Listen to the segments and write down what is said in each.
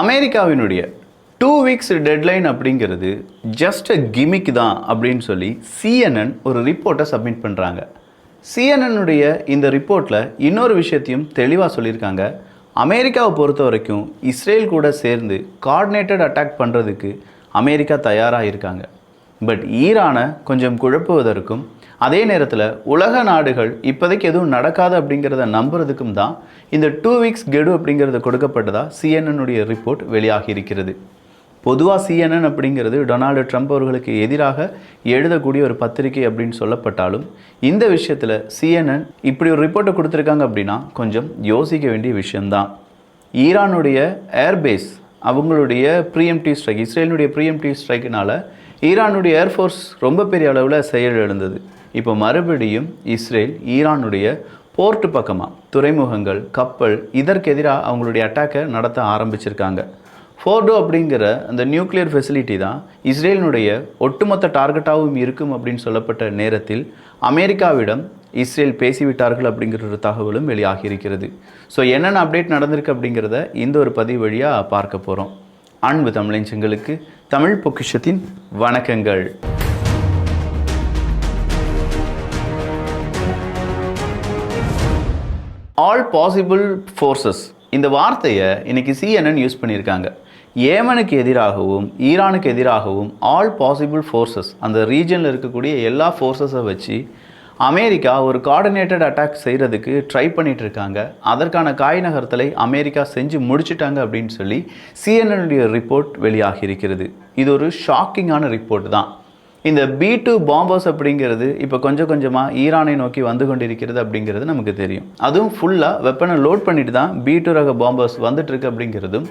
அமெரிக்காவினுடைய two weeks deadline அப்படிங்கிறது just a gimmick தான் அப்படின்னு சொல்லி சிஎன்என் ஒரு ரிப்போர்ட்டை சப்மிட் பண்ணுறாங்க சிஎன்என்னுடைய இந்த ரிப்போர்ட்டில் இன்னொரு விஷயத்தையும் தெளிவாக சொல்லியிருக்காங்க. அமெரிக்காவை பொறுத்த வரைக்கும் இஸ்ரேல் கூட சேர்ந்து கோஆர்டினேட்டட் அட்டாக் பண்ணுறதுக்கு அமெரிக்கா தயாராக இருக்காங்க. பட் ஈரானை கொஞ்சம் குழப்புவதற்கும் அதே நேரத்தில் உலக நாடுகள் இப்போதைக்கு எதுவும் நடக்காது அப்படிங்கிறத நம்புறதுக்கும் தான் இந்த டூ வீக்ஸ் கெடு அப்படிங்கிறது கொடுக்கப்பட்டதாக சிஎன்என்னுடைய ரிப்போர்ட் வெளியாகி இருக்கிறது. பொதுவாக சிஎன்என் அப்படிங்கிறது டொனால்டு ட்ரம்ப் அவர்களுக்கு எதிராக எழுதக்கூடிய ஒரு பத்திரிகை அப்படின்னு சொல்லப்பட்டாலும் இந்த விஷயத்தில் சிஎன்என் இப்படி ஒரு ரிப்போர்ட்டை கொடுத்துருக்காங்க அப்படின்னா கொஞ்சம் யோசிக்க வேண்டிய விஷயம்தான். ஈரானுடைய ஏர்பேஸ் அவங்களுடைய ப்ரீஎம்டி ஸ்ட்ரைக் இஸ்ரேலினுடைய ப்ரீஎம்டி ஸ்ட்ரைக்கினால் ஈரானுடைய ஏர்ஃபோர்ஸ் ரொம்ப பெரிய அளவில் செயல் எழுந்தது இப்போ மறுபடியும் இஸ்ரேல் ஈரானுடைய போர்ட் பக்கமாக துறைமுகங்கள் கப்பல் இதற்கு எதிராக அவங்களுடைய அட்டாக்கை நடத்த ஆரம்பிச்சிருக்காங்க. ஃபோர்டோ அப்படிங்கிற அந்த நியூக்ளியர் ஃபெசிலிட்டி தான் இஸ்ரேலினுடைய ஒட்டுமொத்த டார்கெட்டாகவும் இருக்கும் அப்படின்னு சொல்லப்பட்ட நேரத்தில் அமெரிக்காவிடம் இஸ்ரேல் பேசிவிட்டார்கள் அப்படிங்கிற ஒரு தகவலும் வெளியாகி இருக்கிறது ஸோ என்னென்ன அப்டேட் நடந்திருக்கு அப்படிங்கிறத இந்த ஒரு பதிவு வழியாக பார்க்க போகிறோம் அன்பு தமிழஞ்சங்களுக்கு தமிழ் பொக்கிஷத்தின் வணக்கங்கள். ஆல் பாசிபிள் ஃபோர்ஸஸ் இந்த வார்த்தையை இன்னைக்கு சிஎன்என் யூஸ் பண்ணியிருக்காங்க. ஏமனுக்கு எதிராகவும் ஈரானுக்கு எதிராகவும் ஆல் பாசிபிள் ஃபோர்ஸஸ் அந்த ரீஜனில் இருக்கக்கூடிய எல்லா ஃபோர்ஸஸை வச்சு அமெரிக்கா ஒரு கோஆர்டினேட்டட் அட்டாக் செய்கிறதுக்கு ட்ரை பண்ணிகிட்டு இருக்காங்க அதற்கான காய் நகர்த்தலை அமெரிக்கா செஞ்சு முடிச்சிட்டாங்க அப்படின்னு சொல்லி சிஎன்எனுடைய ரிப்போர்ட் வெளியாகி இருக்கிறது இது ஒரு ஷாக்கிங்கான ரிப்போர்ட் தான். இந்த பி டூ பாம்பர்ஸ் அப்படிங்கிறது இப்போ கொஞ்சம் கொஞ்சமாக ஈரானை நோக்கி வந்து கொண்டிருக்கிறது அப்படிங்கிறது நமக்கு தெரியும். அதுவும் ஃபுல்லாக வெப்பனை லோட் பண்ணிட்டு தான் பி டூ ரக பாம்பர்ஸ் வந்துட்டுருக்கு அப்படிங்கிறதும்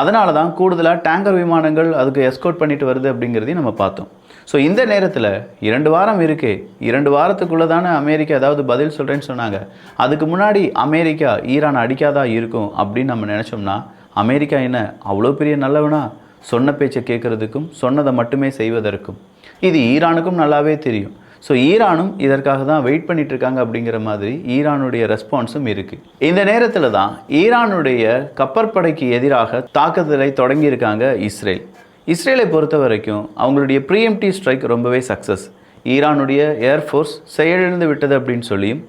அதனால தான் கூடுதலாக டேங்கர் விமானங்கள் அதுக்கு எஸ்கோட் பண்ணிட்டு வருது அப்படிங்கிறதையும் நம்ம பார்த்தோம். ஸோ இந்த நேரத்தில் இரண்டு வாரம் இருக்கே இரண்டு வாரத்துக்குள்ளே தானே அமெரிக்கா ஏதாவது பதில் சொல்கிறேன்னு சொன்னாங்க. அதுக்கு முன்னாடி அமெரிக்கா ஈரான் அடிக்காதா இருக்கும் அப்படின்னு நம்ம நினச்சோம்னா அமெரிக்கா என்ன அவ்வளோ பெரிய நல்லவனா? சொன்ன பேச்சை கேட்குறதுக்கும் சொன்னதை மட்டுமே செய்வதற்கும். இது ஈரானுக்கும் நல்லாவே தெரியும். ஸோ ஈரானும் இதற்காக தான் வெயிட் பண்ணிட்டு இருக்காங்க அப்படிங்கிற மாதிரி ஈரானுடைய ரெஸ்பான்ஸும் இருக்கு. இந்த நேரத்தில் தான் ஈரானுடைய கப்பற்படைக்கு எதிராக தாக்குதலை தொடங்கியிருக்காங்க இஸ்ரேல். இஸ்ரேலை பொறுத்த வரைக்கும் அவங்களுடைய ப்ரீஎம்டி ஸ்ட்ரைக் ரொம்பவே சக்ஸஸ் ஈரானுடைய ஏர்ஃபோர்ஸ் செயலிழந்து விட்டது அப்படின்னு சொல்லியும்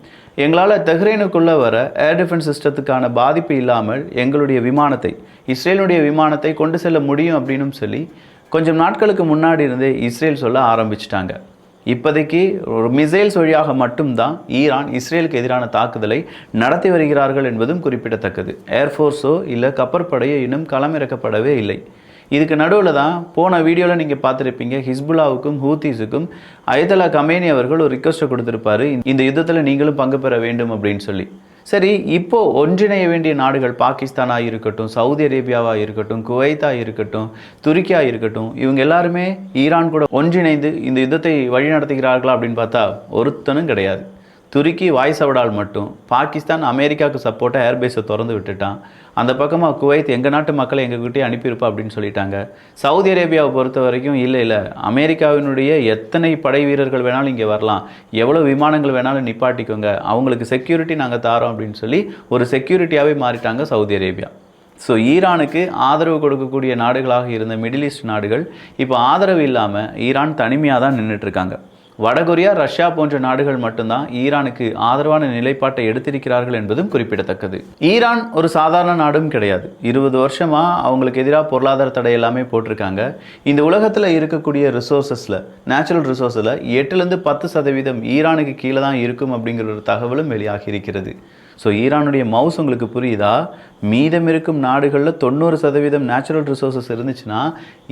எங்களால் தெஹ்ரைனுக்குள்ளே வர ஏர் டிஃபென்ஸ் சிஸ்டத்துக்கான பாதிப்பு இல்லாமல் எங்களுடைய விமானத்தை இஸ்ரேலுடைய விமானத்தை கொண்டு செல்ல முடியும் அப்படின்னும் சொல்லி கொஞ்சம் நாட்களுக்கு முன்னாடி இருந்தே இஸ்ரேல் சொல்ல ஆரம்பிச்சிட்டாங்க. இப்போதைக்கு ஒரு மிசைல்ஸ் வழியாக மட்டும்தான் ஈரான் இஸ்ரேலுக்கு எதிரான தாக்குதலை நடத்தி வருகிறார்கள் என்பதும் குறிப்பிடத்தக்கது. ஏர்ஃபோர்ஸோ இல்லை கப்பற்படையோ இன்னும் களமிறக்கப்படவே இல்லை. இதுக்கு நடுவில் தான் போன வீடியோவில் நீங்கள் பார்த்துருப்பீங்க ஹிஸ்புல்லாவுக்கும் ஹூத்தீஸுக்கும் அயதலா கமேனி அவர்கள் ஒரு ரிக்வஸ்ட்டை கொடுத்துருப்பாரு. இந்த யுத்தத்தில் நீங்களும் பங்கு பெற வேண்டும் அப்படின்னு சொல்லி. சரி இப்போ ஒன்றிணைய வேண்டிய நாடுகள் பாகிஸ்தானாக இருக்கட்டும் சவுதி அரேபியாவாக இருக்கட்டும் குவைத்தாக இருக்கட்டும் துருக்கியாக இருக்கட்டும் இவங்க எல்லாருமே ஈரான் கூட ஒன்றிணைந்து இந்த யுத்தத்தை வழிநடத்துகிறார்களா அப்படின்னு பார்த்தா ஒருத்தனும் கிடையாது. துருக்கி வாய் சவடால் மட்டும் பாகிஸ்தான் அமெரிக்காவுக்கு சப்போர்ட்டாக ஏர்பேஸை திறந்து விட்டுட்டான். அந்த பக்கமாக குவைத் எங்கள் நாட்டு மக்களை எங்ககிட்டயே அனுப்பியிருப்பா அப்படின்னு சொல்லிட்டாங்க. சவுதி அரேபியாவை பொறுத்த வரைக்கும் இல்லை இல்லை. அமெரிக்காவினுடைய எத்தனை படை வீரர்கள் வேணாலும் இங்கே வரலாம். எவ்வளோ விமானங்கள் வேணாலும் நிப்பாட்டிக்கோங்க. அவங்களுக்கு செக்யூரிட்டி நாங்கள் தாரோம் அப்படின்னு சொல்லி ஒரு செக்யூரிட்டியாகவே மாறிட்டாங்க சவுதி அரேபியா. ஸோ ஈரானுக்கு ஆதரவு கொடுக்கக்கூடிய நாடுகளாக இருந்த மிடில் ஈஸ்ட் நாடுகள் இப்போ ஆதரவு இல்லாமல் ஈரான் தனிமையாக தான் நின்றுட்டுருக்காங்க வடகொரியா ரஷ்யா போன்ற நாடுகள் மட்டும்தான் ஈரானுக்கு ஆதரவான நிலைப்பாட்டை எடுத்திருக்கிறார்கள் என்பதும் குறிப்பிடத்தக்கது. ஈரான் ஒரு சாதாரண நாடும் கிடையாது. இருபது வருஷமா அவங்களுக்கு எதிராக பொருளாதார தடை எல்லாமே போட்டிருக்காங்க. இந்த உலகத்தில் இருக்கக்கூடிய ரிசோர்ஸஸில் நேச்சுரல் ரிசோர்ஸில் எட்டுலேருந்து பத்து சதவீதம் ஈரானுக்கு கீழே தான் இருக்கும் அப்படிங்கிற ஒரு தகவலும் வெளியாகி இருக்கிறது. ஸோ ஈரானுடைய மவுஸ் உங்களுக்கு புரியுதா? மீதம் இருக்கும் நாடுகளில் தொண்ணூறு சதவீதம் நேச்சுரல் ரிசோர்ஸஸ் இருந்துச்சுன்னா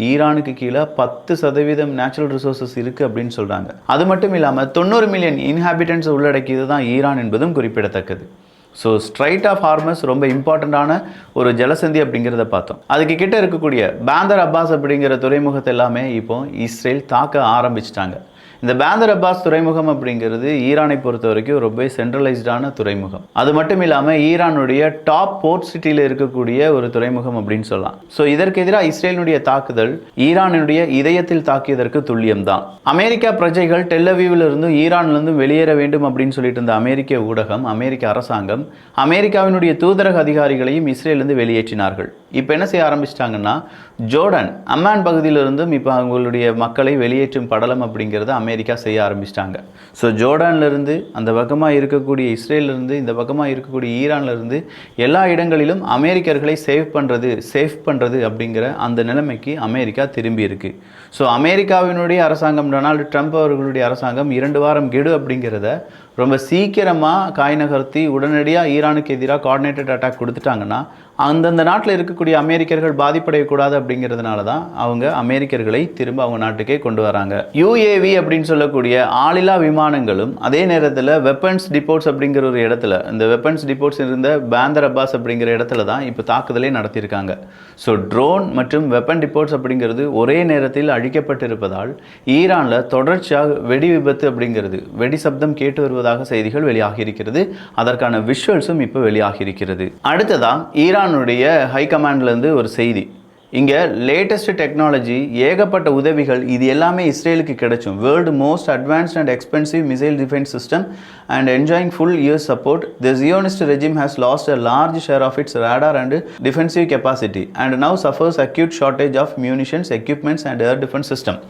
ஈரானுக்கு கீழே பத்து சதவீதம் நேச்சுரல் ரிசோர்ஸஸ் இருக்குது அப்படின்னு சொல்கிறாங்க அது மட்டும் இல்லாமல் தொண்ணூறு மில்லியன் இன்ஹாபிட்டன்ஸ் உள்ளடக்கியது தான் ஈரான் என்பதும் குறிப்பிடத்தக்கது. ஸோ ஸ்ட்ரைட் ஆஃப் ஹார்மஸ் ரொம்ப இம்பார்ட்டண்ட்டான ஒரு ஜலசந்தி அப்படிங்கிறத பார்த்தோம். அதுக்கு கிட்ட இருக்கக்கூடிய பேந்தர் அப்பாஸ் அப்படிங்கிற துறைமுகத்தை எல்லாமே இப்போ இஸ்ரேல் தாக்க ஆரம்பிச்சிட்டாங்க. இந்த பேந்தர் அப்பாஸ் துறைமுகம் அப்படிங்கிறது ஈரானை பொறுத்த வரைக்கும் ரொம்ப சென்ட்ரலைஸ்டான துறைமுகம். அது மட்டும் இல்லாமல் ஈரானுடைய டாப் போர்ட் சிட்டியில் இருக்கக்கூடிய ஒரு துறைமுகம் அப்படின்னு சொல்லலாம். ஸோ இதற்கு எதிராக இஸ்ரேலினுடைய தாக்குதல் ஈரானுடைய இதயத்தில் தாக்கியதற்கு துல்லியம்தான். அமெரிக்கா பிரஜைகள் டெல்லவியூவில் இருந்தும் ஈரான்லேருந்தும் வெளியேற வேண்டும் அப்படின்னு சொல்லிட்டு இருந்த அமெரிக்க ஊடகம் அமெரிக்க அரசாங்கம் அமெரிக்காவினுடைய தூதரக அதிகாரிகளையும் இஸ்ரேலிருந்து வெளியேற்றினார்கள். இப்போ என்ன செய்ய ஆரம்பிச்சிட்டாங்கன்னா ஜோர்டன் அம்மான் பகுதியிலிருந்தும் இப்போ அவங்களுடைய மக்களை வெளியேற்றும் படலம் அப்படிங்கிறது அமெரிக்க அமெரிக்கா செய்ய ஆரம்பிச்சிட்டாங்க. ஸோ ஜோர்டான்லேருந்து அந்த பக்கமாக இருக்கக்கூடிய இஸ்ரேலேருந்து இந்த பக்கமாக இருக்கக்கூடிய ஈரான்லேருந்து எல்லா இடங்களிலும் அமெரிக்கர்களை சேவ் பண்ணுறது சேஃப் பண்ணுறது அப்படிங்கிற அந்த நிலைமைக்கு அமெரிக்கா திரும்பி இருக்கு. ஸோ அமெரிக்காவினுடைய அரசாங்கம் டொனால்டு ட்ரம்ப் அவர்களுடைய அரசாங்கம் இரண்டு வாரம் கெடு அப்படிங்கிறத ரொம்ப சீக்கிரமாக காய் நகர்த்தி உடனடியாக ஈரானுக்கு எதிராக கோஆர்டினேட்டட் அட்டாக் கொடுத்துட்டாங்கன்னா அந்தந்த நாட்டில் இருக்கக்கூடிய அமெரிக்கர்கள் பாதிப்படையக்கூடாது அப்படிங்கிறதுனால தான் அவங்க அமெரிக்கர்களை திரும்ப அவங்க நாட்டுக்கே கொண்டு வராங்க. யூஏவி அப்படின்னு சொல்லக்கூடிய ஆளில்லா விமானங்களும் அதே நேரத்தில் வெப்பன்ஸ் டிப்போட்ஸ் அப்படிங்கிற ஒரு இடத்துல இந்த வெப்பன்ஸ் டிப்போட்ஸ் இருந்த பேந்தர் அப்பாஸ் அப்படிங்கிற இடத்துல தான் இப்போ தாக்குதலே நடத்தியிருக்காங்க. ஸோ ட்ரோன் மற்றும் வெப்பன் டிப்போட்ஸ் அப்படிங்கிறது ஒரே நேரத்தில் அழிக்கப்பட்டிருப்பதால் ஈரானில் தொடர்ச்சியாக வெடி விபத்து அப்படிங்கிறது வெடி சப்தம் கேட்டு வருவதாக செய்திகள் வெளியாகி இருக்கிறது அதற்கான விஷுவல்ஸும் இப்போ வெளியாகி இருக்கிறது ஈரான் ஈரானுடைய ஹை கமாண்ட்லேருந்து ஒரு செய்தி. இங்கே லேட்டஸ்ட் டெக்னாலஜி ஏகப்பட்ட உதவிகள் இது எல்லாமே இஸ்ரேலுக்கு கிடைச்சும். World most advanced and expensive missile defence system and enjoying full year support the Zionist regime has lost a large share of its radar and defensive capacity and now suffers acute shortage of munitions equipments and air defence system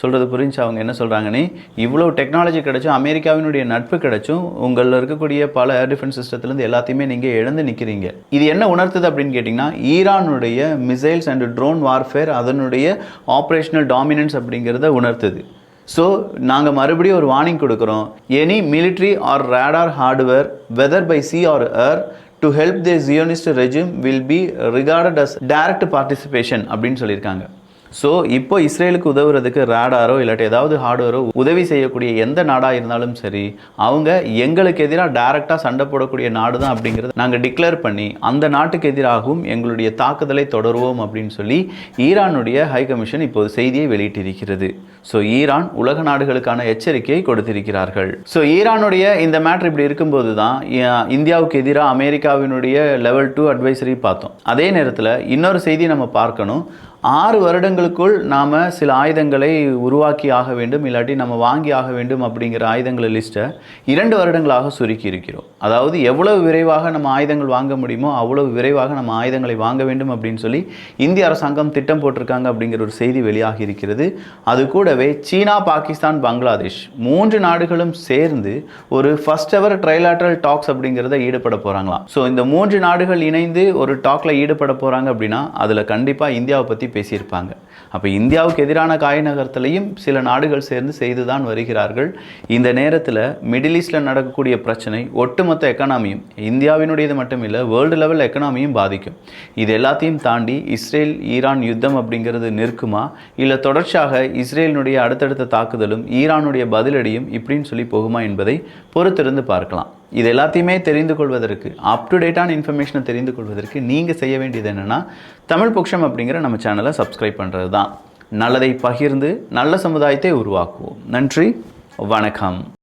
சொல்கிறது புரிஞ்சு அவங்க என்ன சொல்கிறாங்கன்னு இவ்வளோ technology கிடைச்சும் அமெரிக்காவினுடைய நட்பு கிடைச்சும் உங்களில் இருக்கக்கூடிய பல ஏர் டிஃபென்ஸ் சிஸ்டத்துலேருந்து எல்லாத்தையுமே நீங்கள் இழந்து நிற்கிறீங்க இது என்ன உணர்த்துது அப்படின்னு கேட்டிங்கன்னா ஈரானுடைய மிசைல்ஸ் அண்ட் ட்ரோன் வார்ஃபேர் அதனுடைய ஆப்ரேஷனல் டாமினன்ஸ் அப்படிங்கிறத உணர்த்துது. ஸோ நாங்கள் மறுபடியும் ஒரு வார்னிங் கொடுக்குறோம். Any military or radar hardware whether by sea or air to help the Zionist regime will be regarded as direct participation அப்படின்னு சொல்லியிருக்காங்க. ஸோ இப்போ இஸ்ரேலுக்கு உதவுறதுக்கு ரேடாரோ இல்லாட்டி ஏதாவது ஹார்ட்வேரோ உதவி செய்யக்கூடிய எந்த நாடாக இருந்தாலும் சரி அவங்க எங்களுக்கு எதிராக டைரெக்டாக சண்டை போடக்கூடிய நாடு தான் அப்படிங்கிறத நாங்கள் டிக்ளேர் பண்ணி அந்த நாட்டுக்கு எதிராகவும் எங்களுடைய தாக்குதலை தொடருவோம் அப்படின்னு சொல்லி ஈரானுடைய ஹை கமிஷன் இப்போது செய்தியை வெளியிட்டிருக்கிறது. ஸோ ஈரான் உலக நாடுகளுக்கான எச்சரிக்கையை கொடுத்திருக்கிறார்கள். ஸோ ஈரானுடைய இந்த மேட்ரு இப்படி இருக்கும்போது தான் இந்தியாவுக்கு எதிராக அமெரிக்காவினுடைய லெவல் டூ அட்வைசரி பார்த்தோம். அதே நேரத்தில் இன்னொரு செய்தி நம்ம பார்க்கணும். ஆறு வருடங்களுக்குள் நாம் சில ஆயுதங்களை உருவாக்கி ஆக வேண்டும் இல்லாட்டி நம்ம வாங்கி ஆக வேண்டும் அப்படிங்கிற ஆயுதங்களை லிஸ்ட்டை இரண்டு வருடங்களாக சுருக்கி இருக்கிறோம். அதாவது எவ்வளவு விரைவாக நம்ம ஆயுதங்கள் வாங்க முடியுமோ அவ்வளவு விரைவாக நம்ம ஆயுதங்களை வாங்க வேண்டும் அப்படின்னு சொல்லி இந்திய அரசாங்கம் திட்டம் போட்டிருக்காங்க அப்படிங்கிற ஒரு செய்தி வெளியாகி இருக்கிறது. அது கூடவே சீனா பாகிஸ்தான் பங்களாதேஷ் மூன்று நாடுகளும் சேர்ந்து ஒரு ஃபர்ஸ்ட் எவர் ட்ரைலாட்ரல் டாக்ஸ் அப்படிங்கிறத ஈடுபட போகிறாங்களாம் ஸோ இந்த மூன்று நாடுகள் இணைந்து ஒரு டாக்ல ஈடுபட போகிறாங்க அப்படின்னா அதில் கண்டிப்பாக இந்தியாவை பற்றி பேசியிருப்பாங்க. அப்போ இந்தியாவுக்கு எதிரான காய் நகரத்திலையும் சில நாடுகள் சேர்ந்து செய்து தான் வருகிறார்கள். இந்த நேரத்தில் மிடில் ஈஸ்டில் நடக்கக்கூடிய பிரச்சனை ஒட்டுமொத்த எக்கனாமியும் இந்தியாவினுடையது மட்டும் இல்லை வேர்ல்டு லெவல் எக்கனாமியும் பாதிக்கும். இது எல்லாத்தையும் தாண்டி இஸ்ரேல் ஈரான் யுத்தம் அப்படிங்கிறது நிற்குமா? இல்லை தொடர்ச்சியாக இஸ்ரேலினுடைய அடுத்தடுத்த தாக்குதலும் ஈரானுடைய பதிலடியும் இப்படின்னு சொல்லி போகுமா என்பதை பொறுத்திருந்து பார்க்கலாம். இது எல்லாத்தையுமே தெரிந்து கொள்வதற்கு அப் டு டேட்டான இன்ஃபர்மேஷனை தெரிந்து கொள்வதற்கு நீங்கள் செய்ய வேண்டியது என்னென்னா தமிழ் பொக்ஷம் அப்படிங்கிற நம்ம சேனலை சப்ஸ்கிரைப் பண்ணுறது தான் நல்லதை பகிர்ந்து நல்ல சமுதாயத்தை உருவாக்குவோம். நன்றி வணக்கம்.